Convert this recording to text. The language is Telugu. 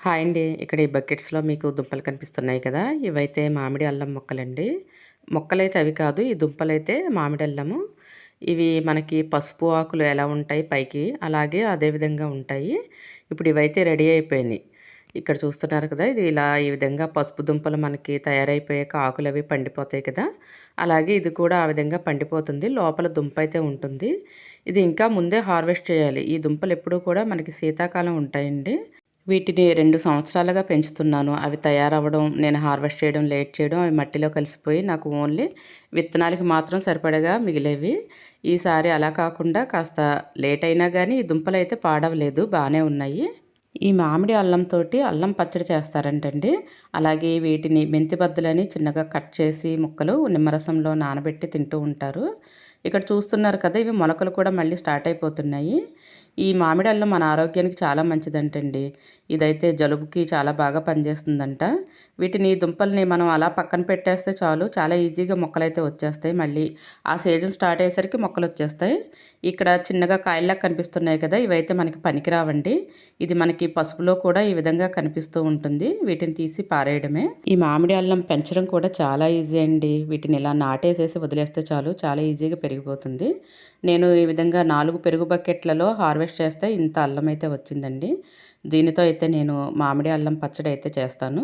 హాయ్ అండి. ఇక్కడ ఈ బకెట్స్లో మీకు దుంపలు కనిపిస్తున్నాయి కదా. ఇవైతే మామిడి అల్లం మొక్కలండి. మొక్కలైతే అవి కాదు ఈ దుంపలైతే మామిడి అల్లము. ఇవి మనకి పసుపు ఆకులు ఎలా ఉంటాయి పైకి అలాగే అదే విధంగా ఉంటాయి. ఇప్పుడు ఇవైతే రెడీ అయిపోయినాయి. ఇక్కడ చూస్తున్నారు కదా ఇది ఇలా ఈ విధంగా పసుపు దుంపలు మనకి తయారైపోయాక ఆకులు అవి పండిపోతాయి కదా. అలాగే ఇది కూడా ఆ విధంగా పండిపోతుంది. లోపల దుంప అయితే ఉంటుంది. ఇది ఇంకా ముందే హార్వెస్ట్ చేయాలి. ఈ దుంపలు ఎప్పుడూ కూడా మనకి శీతాకాలం ఉంటాయండి. వీటిని రెండు సంవత్సరాలుగా పెంచుతున్నాను. అవి తయారవ్వడం నేను హార్వెస్ట్ చేయడం లేట్ చేయడం అవి మట్టిలో కలిసిపోయి నాకు ఓన్లీ విత్తనాలకి మాత్రం సరిపడగా మిగిలేవి. ఈసారి అలా కాకుండా కాస్త లేట్ అయినా కానీ ఈ దుంపలు అయితే పాడవలేదు బాగానే ఉన్నాయి. ఈ మామిడి అల్లంతో అల్లం పచ్చడి చేస్తారంటండి. అలాగే వీటిని మెంతి బద్దలని చిన్నగా కట్ చేసి ముక్కలు నిమ్మరసంలో నానబెట్టి తింటూ ఉంటారు. ఇక్కడ చూస్తున్నారు కదా ఇవి మొలకలు కూడా మళ్ళీ స్టార్ట్ అయిపోతున్నాయి. ఈ మామిడి అల్లం మన ఆరోగ్యానికి చాలా మంచిదంటండి. ఇదైతే జలుబుకి చాలా బాగా పనిచేస్తుందంట. వీటిని దుంపల్ని మనం అలా పక్కన పెట్టేస్తే చాలు చాలా ఈజీగా మొక్కలైతే వచ్చేస్తాయి. మళ్ళీ ఆ సీజన్ స్టార్ట్ అయ్యేసరికి మొక్కలు వచ్చేస్తాయి. ఇక్కడ చిన్నగా కాయల్లా కనిపిస్తున్నాయి కదా ఇవైతే మనకి పనికిరావండి. ఇది మనకి పసుపులో కూడా ఈ విధంగా కనిపిస్తూ ఉంటుంది. వీటిని తీసి పారేయడమే. ఈ మామిడి అల్లం పెంచడం కూడా చాలా ఈజీ అండి. వీటిని ఇలా నాటేసేసి వదిలేస్తే చాలు చాలా ఈజీగా పెరిగిపోతుంది. నేను ఈ విధంగా నాలుగు పెరుగు బకెట్లలో హార్వెస్ట్ చేస్తే ఇంత అల్లం అయితే వచ్చిందండి. దీనితో అయితే నేను మామిడి అల్లం పచ్చడి అయితే చేస్తాను.